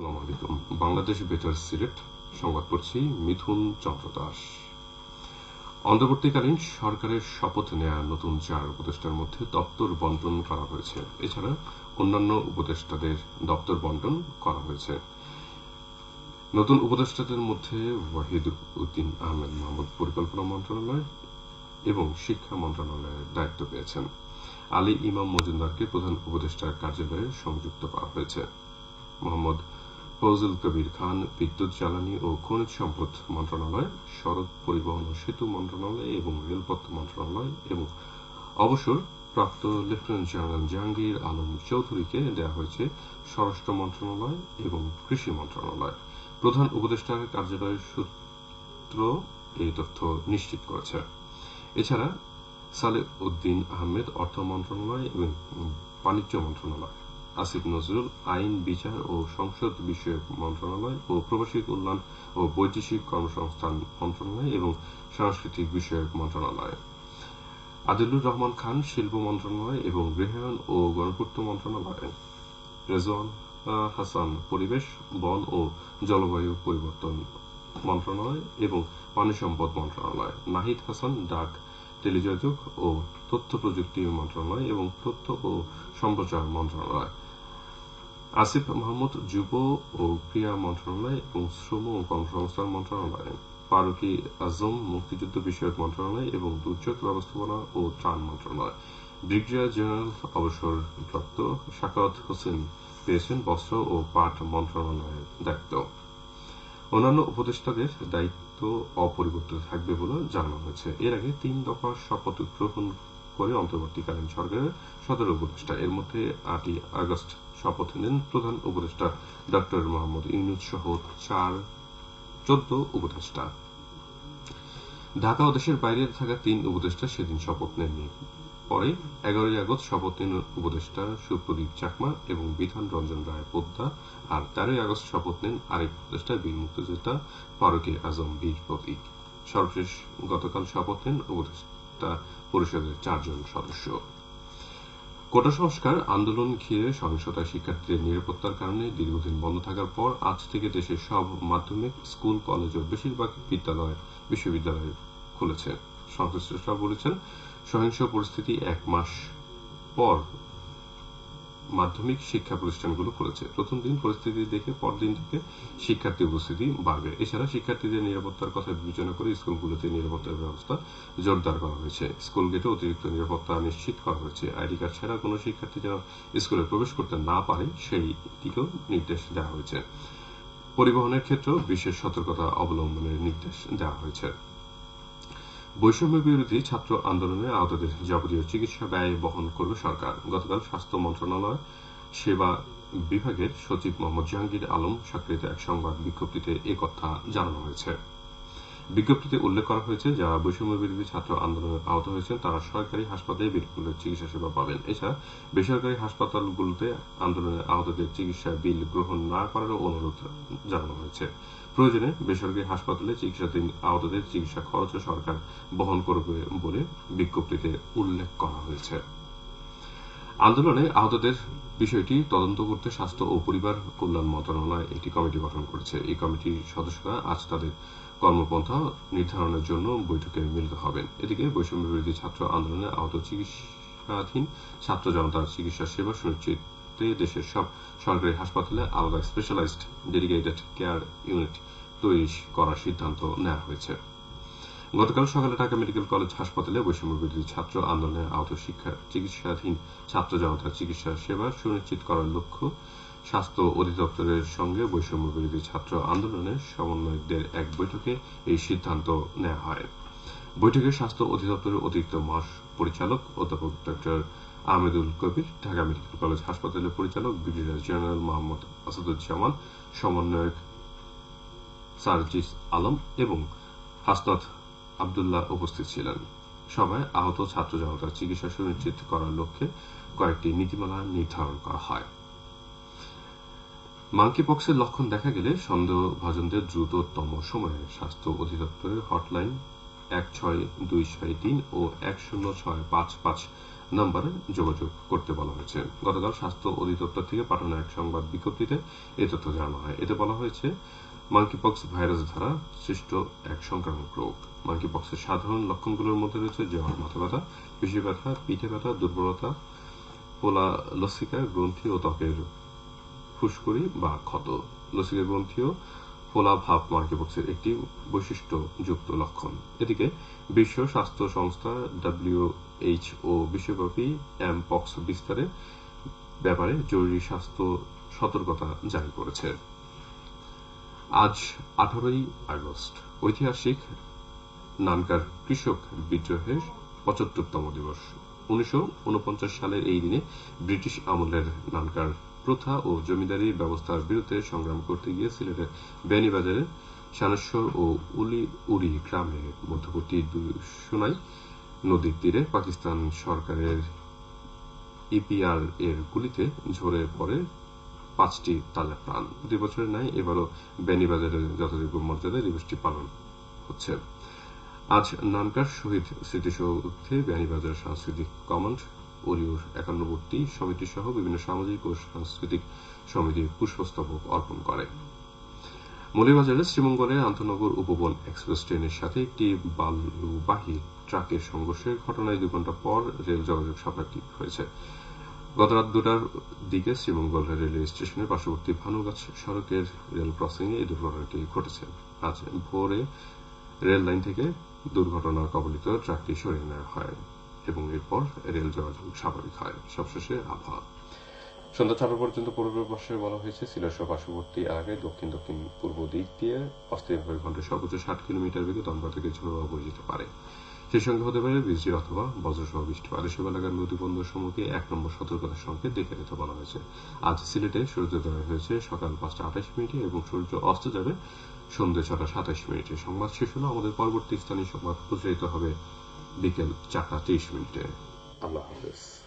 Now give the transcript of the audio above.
আসসালামু আলাইকুম। বাংলাদেশ বেতার সিলেট, সংবাদ পড়ছি মিথুন চন্দ্র দাস। অন্তর্বর্তীকালীন সরকারের শপথ নেয়া নতুন চার উপদেষ্টার মধ্যে দপ্তর বন্টন করা হয়েছে। এছাড়া অন্যান্য উপদেষ্টাদের দপ্তর বন্টন করা হয়েছে। নতুন উপদেষ্টাদের মধ্যে ওয়াহিদ উদ্দিন আহমেদ মাহমুদ পরিকল্পনা মন্ত্রণালয় এবং শিক্ষা মন্ত্রণালয়ের দায়িত্ব পেয়েছেন। আলী ইমাম মজুমদারকে প্রধান উপদেষ্টার কার্যালয়ে সংযুক্ত করা হয়েছে। মোহাম্মদ ফজল কবির খান, বিদ্যুৎ জ্বালানি ও খনিজ সম্পদ মন্ত্রণালয়, সড়ক পরিবহন ও সেতু মন্ত্রণালয় এবং রেলপথ মন্ত্রণালয় এবং অবসর প্রাপ্ত লেফটেন্যান্ট জেনারেল জাহাঙ্গীর আলম চৌধুরীকে দেওয়া হয়েছে স্বরাষ্ট্র মন্ত্রণালয় এবং কৃষি মন্ত্রণালয়। প্রধান উপদেষ্টার কার্যালয়ের সূত্র এই তথ্য নিশ্চিত করেছে। এছাড়া সালে উদ্দিন আহমেদ অর্থ মন্ত্রণালয় এবং বাণিজ্য মন্ত্রণালয়। আসিফ নজরুল আইন, বিচার ও সংসদ বিষয়ক মন্ত্রণালয় ও প্রবাসী কল্যাণ ও বৈদেশিক কর্মসংস্থান মন্ত্রণালয় এবং সাংস্কৃতিক বিষয়ক মন্ত্রণালয়। আদিলুর রহমান খান শিল্প মন্ত্রণালয় এবং গৃহায়ন ও গণপূর্ত মন্ত্রণালয়। রেজওয়ান হাসান পরিবেশ, বন ও জলবায়ু পরিবর্তন মন্ত্রণালয় এবং পানি সম্পদ মন্ত্রণালয়। নাহিদ হাসান ডাক টেলিযোগাযোগ ও তথ্য প্রযুক্তি মন্ত্রণালয় এবং তথ্য ও সম্প্রচার মন্ত্রণালয়। আসিফ মাহমুদ যুব ও ক্রীড়া মন্ত্রণালয় এবং শ্রম ও কর্মসংস্থান মন্ত্রণালয়, ফারুকি আজম মুক্তিযুদ্ধ বিষয়ক মন্ত্রণালয় এবং দুর্যোগ ব্যবস্থাপনা ও ত্রাণ মন্ত্রণালয়। ব্রিগেডিয়ার জেনারেল অবসরপ্রাপ্ত শাকাত হোসেন পেয়েছেন বস্ত্র ও পাট মন্ত্রণালয়ের দায়িত্ব। অন্যান্য উপদেষ্টাদের দায়িত্ব অপরিবর্তিত থাকবে বলে জানানো হয়েছে। এর আগে তিন দফা শপথ গ্রহণ করে অন্তর্বর্তীকালীন সরকারের সতেরো উপদেষ্টা, এর মধ্যে আটই আগস্ট শপথ নেন প্রধান উপদেষ্টা ডক্টর মোহাম্মদ ইউনুস সহ চার চোদ্দ উপদেষ্টা। ঢাকা ও দেশের বাইরে থাকা তিন উপদেষ্টা সেদিন শপথ নেননি। পরে এগারোই আগস্ট শপথ নেন উপদেষ্টা সুপ্রদীপ চাকমা এবং বিধান রঞ্জন রায় পোদ্দা আর তেরোই আগস্ট শপথ নেন আরেক উপদেষ্টা বীর মুক্তিযোদ্ধা ফারুকে আজম বীর প্রতীক। সর্বশেষ গতকাল শপথ নেন উপদেষ্টা পরিষদের চারজন সদস্য। কোটা সংস্কার আন্দোলন ঘিরে সহিংসতায় শিক্ষার্থীদের নিরাপত্তার কারণে দীর্ঘদিন বন্ধ থাকার পর আজ থেকে দেশের সব মাধ্যমিক, স্কুল, কলেজ ও বেশিরভাগ বিদ্যালয়, বিশ্ববিদ্যালয় খুলেছে। সংশ্লিষ্টরা বলেছেন সহিংস পরিস্থিতি এক মাস পর মাধ্যমিক শিক্ষা প্রতিষ্ঠানগুলো খুলেছে। প্রথম দিন পরিস্থিতি দেখে পরদিন থেকে শিক্ষার্থী উপস্থিতি বাড়বে। এছাড়া শিক্ষার্থীদের নিরাপত্তার কথা বিবেচনা করে স্কুলগুলোতে নিরাপত্তার ব্যবস্থা জোরদার করা হয়েছে। স্কুল গেটে অতিরিক্ত নিরাপত্তা নিশ্চিত করা হয়েছে। আইডি কার্ড ছাড়া কোনো শিক্ষার্থী যেন স্কুলে প্রবেশ করতে না পারে সেই দিকেও নির্দেশ দেওয়া হয়েছে। পরিবহনের ক্ষেত্রেও বিশেষ সতর্কতা অবলম্বনের নির্দেশ দেওয়া হয়েছে। বৈষম্য বিরোধী ছাত্র আন্দোলনে আহতদের যাবতীয় চিকিৎসা ব্যয় বহন করবে সরকার। গতকাল স্বাস্থ্য মন্ত্রণালয় সেবা বিভাগের সচিব মোহাম্মদ জাহাঙ্গীর আলম স্বাক্ষরিত এক সংবাদ বিজ্ঞপ্তিতে এ কথা জানানো হয়েছে। বিজ্ঞপ্তিতে উল্লেখ করা হয়েছে, যারা বৈষম্য বিরোধী ছাত্র আন্দোলনে আহত হয়েছেন, তারা সরকারি হাসপাতালে বিনামূল্যে চিকিৎসা সেবা পাবেন। এছাড়া বেসরকারি হাসপাতালগুলোতে আন্দোলনে আহতদের চিকিৎসা বিল গ্রহণ না করারও অনুরোধ জানানো হয়েছে। প্রয়োজনে বেসরকারি হাসপাতালে চিকিৎসাধীন আহতদের চিকিৎসা খরচ সরকার বহন করবে বলে বিজ্ঞপ্তিতে উল্লেখ করা হয়েছে। আন্দোলনে আহতদের বিষয়টি তদন্ত করতে স্বাস্থ্য ও পরিবার কল্যাণ মন্ত্রণালয় একটি কমিটি গঠন করেছে। এই কমিটির সদস্যরা আজ তাদের কর্মপন্থা নির্ধারণের জন্য বৈঠকে মিলিত হবেন। এদিকে বৈষম্য বিরোধী ছাত্র আন্দোলনে আহত চিকিৎসাধীন ছাত্র জনতার চিকিৎসা সেবা সুনিশ্চিতে দেশের সব সরকারি হাসপাতালে আলাদা স্পেশালাইজড ডেডিকেটেড কেয়ার ইউনিট তৈরি করার সিদ্ধান্ত নেওয়া হয়েছে। গতকাল সকালে ঢাকা মেডিকেল কলেজ হাসপাতালে বৈষম্য বিরোধী ছাত্র আন্দোলনে আহত শিক্ষা চিকিৎসাধীন ছাত্র জনতার চিকিৎসা সেবা সুনিশ্চিত করার লক্ষ্য স্বাস্থ্য অধিদপ্তরের সঙ্গে বৈষম্য বিরোধী ছাত্র আন্দোলনের সমন্বয়কদের এক বৈঠকে এই সিদ্ধান্ত নেওয়া হয়। বৈঠকে স্বাস্থ্য অধিদপ্তরের অতিরিক্ত মাস পরিচালক অধ্যাপক doctor Ahmedul Kabir, Dhaka medical college হাসপাতালের পরিচালক ব্রিগেডিয়ার জেনারেল মোহাম্মদ আসাদুজ্জামান, সমন্বয়ক সার্জিস আলম এবং হাসনাত আবদুল্লাহ উপস্থিত ছিলেন। সভায় আহত ছাত্র জনতার চিকিৎসা সুনিশ্চিত করার লক্ষ্যে কয়েকটি নীতিমালা নির্ধারণ করা হয়। মাঙ্কি পক্সের লক্ষণ দেখা গেলে সন্দেহভাজনদের দ্রুততম সময়ে স্বাস্থ্য অধিদপ্তরের হটলাইন এক ছয় দুই ছয় তিন ও এক শূন্য ছয় পাঁচ পাঁচ নম্বরে যোগাযোগ করতে বলা হয়েছে। গতকাল স্বাস্থ্য অধিদপ্তর থেকে পাঠানো এক সংবাদ বিজ্ঞপ্তিতে এ তথ্য জানানো হয়। এতে বলা হয়েছে মাঙ্কিপক্স ভাইরাস দ্বারা সৃষ্ট এক সংক্রামক রোগ। মাঙ্কিপক্সের সাধারণ লক্ষণগুলোর মধ্যে রয়েছে জ্বর, মাথা ব্যথা, পেশি ব্যথা, পিঠে ব্যথা, দুর্বলতা, পোলা লসিকা, গ্রন্থি ও ত্বকের ফুসকুড়ি বা ক্ষত। লসিকা, গ্রন্থি ও ফোলা ভাব মার্কিপক্সের একটি বৈশিষ্ট্যযুক্ত লক্ষণ। এদিকে বিশ্ব স্বাস্থ্য সংস্থা ডাব্লিউএইচও বিশ্বব্যাপী এমপক্স বিস্তারের ব্যাপারে জরুরি স্বাস্থ্য সতর্কতা জারি করেছে। আজ আঠারোই আগস্ট। ঐতিহাসিক নানকার কৃষক বিদ্রোহের পঁচাত্তরতম দিবস। উনিশশো উনপঞ্চাশ সালের এই দিনে ব্রিটিশ আমলের নানকার প্রথা ও জমিদারি ব্যবস্থার বিরুদ্ধে সংগ্রাম করতে গিয়ে সিলেটের বেনিবাজারে সানেশ্বর ও উলি উড়ি গ্রামের মধ্যবর্তী সোনাই নদীর তীরে পাকিস্তান সরকারের ইপিআর এর গুলিতে ঝরে পড়ে পাঁচটি তাজা প্রাণ। প্রতি বছরের ন্যায় এবারও বেনিবাজারের যথাযোগ্য মর্যাদায় দিবসটি পালন হচ্ছে। আজ নানকার শহীদ স্মৃতিসৌধে বেনিবাজার সাংস্কৃতিক কমান্ড, ওরিওর একান্নবর্তী সমিতি সহ বিভিন্ন সামাজিক ও সাংস্কৃতিক সমিতি পুষ্পস্তবক অর্পণ করে। মৌলিবাজারের শ্রীমঙ্গলে আন্তনগর উপবন এক্সপ্রেস ট্রেনের সাথে একটি বালুবাহী ট্রাকের সংঘর্ষের ঘটনায় দুই ঘণ্টা পর রেল যোগাযোগ স্বাভাবিক হয়েছে। গত রাত দুটার দিকে শ্রীমঙ্গল রেলওয়ে স্টেশনের পার্শ্ববর্তী ভানুগাছ সড়কের রেল ক্রসিংয়ে এই দুর্ঘটনাটি ঘটেছে। আজ ভোরে রেল লাইন থেকে দুর্ঘটনার কবলিত ট্রাকটি সরিয়ে নেওয়া হয় এবং এরপর রেল যোগাযোগ স্বাভাবিক হয়। সবশেষে আবহাওয়া। সন্ধ্যা ছটা পর্যন্ত পূর্বাভাসে বলা হয়েছে, সিলেট সহ পার্শ্ববর্তী এলাকায় দক্ষিণ দক্ষিণ পূর্ব দিক দিয়ে অস্থায়ীভাবে ঘন্টায় সর্বোচ্চ ষাট কিলোমিটার বেগে দমকা থেকে ঝোড়ো বয়ে যেতে পারে। সেই সঙ্গে হতে পারে বৃষ্টি অথবা বজ্রসহ বৃষ্টিপাত এসব এলাকার নদী বন্দর সমূহকে এক নম্বর সতর্কতার সংকেত দেখে নিতে বলা হয়েছে। আজ সিলেটে সূর্যোদয় হয়েছে সকাল পাঁচটা আঠাশ মিনিটে এবং সূর্য অস্ত যাবে সন্ধ্যে ছটা সাতাশ মিনিটে। সংবাদ শেষ হলো আমাদের পরবর্তী স্থানীয় সংবাদ প্রচারিত হবে বিকেল চারটা ত্রিশ মিনিটে। আল্লাহ হাফেজ।